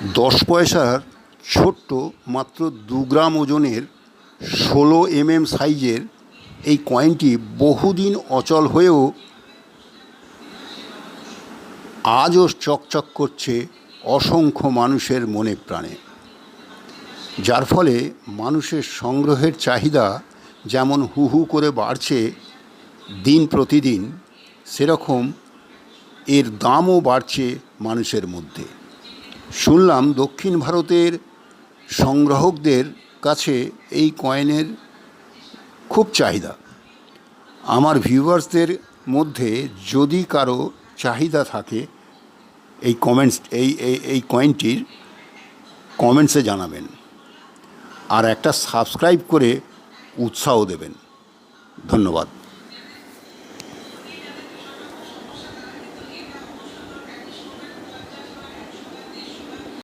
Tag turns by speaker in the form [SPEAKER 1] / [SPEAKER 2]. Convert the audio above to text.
[SPEAKER 1] দশ পয়সার ছোট্ট মাত্র দু গ্রাম ওজনের ষোলো এমএম সাইজের এই কয়েনটি বহুদিন অচল হয়েও আজও চকচক করছে অসংখ্য মানুষের মনে প্রাণে। যার ফলে মানুষের সংগ্রহের চাহিদা যেমন হু হু করে বাড়ছে, দিন প্রতিদিন সেরকম এর দামও বাড়ছে মানুষের মধ্যে। শুনলাম দক্ষিণ ভারতের সংগ্রাহকদের কাছে এই কয়েনের খুব চাহিদা। আমার ভিউয়ার্সদের মধ্যে যদি কারও চাহিদা থাকে, এই কমেন্টস, এই এই কয়েনটির কমেন্টসে জানাবেন আর একটা সাবস্ক্রাইব করে উৎসাহ দেবেন। ধন্যবাদ।